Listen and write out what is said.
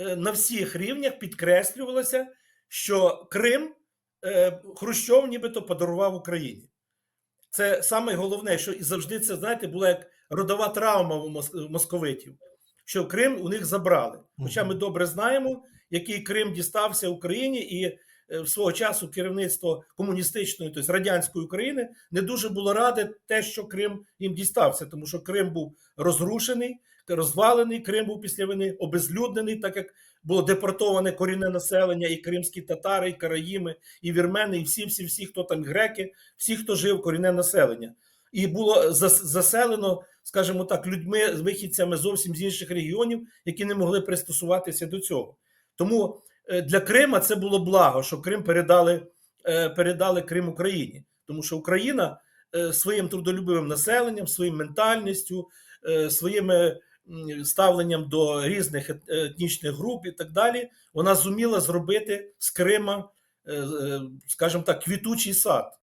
е, на всіх рівнях підкреслювалося, що Крим е, Хрущов нібито подарував Україні. Це саме головне, що і завжди це, знаєте, була як родова травма у мос- московитів, що Крим у них забрали. Хоча ми добре знаємо, який Крим дістався Україні, і в свого часу керівництво комуністичної, тобто радянської України, не дуже було раде те, що Крим їм дістався, тому що Крим був розрушений, розвалений, Крим був після війни обезлюднений, так як було депортоване корінне населення, і кримські татари, і караїми, і вірмени, і всі, всі, всі, хто там греки, всі, хто жив, корінне населення. І було заселено, скажімо так, людьми, вихідцями зовсім з інших регіонів, які не могли пристосуватися до цього. Тому е, для Крима це було благо, що Крим передали, е, передали Крим Україні, тому що Україна е, своїм трудолюбивим населенням, своїм ментальністю, своїм ставленням до різних етнічних груп і так далі, вона зуміла зробити з Крима, е, е, скажімо так, квітучий сад.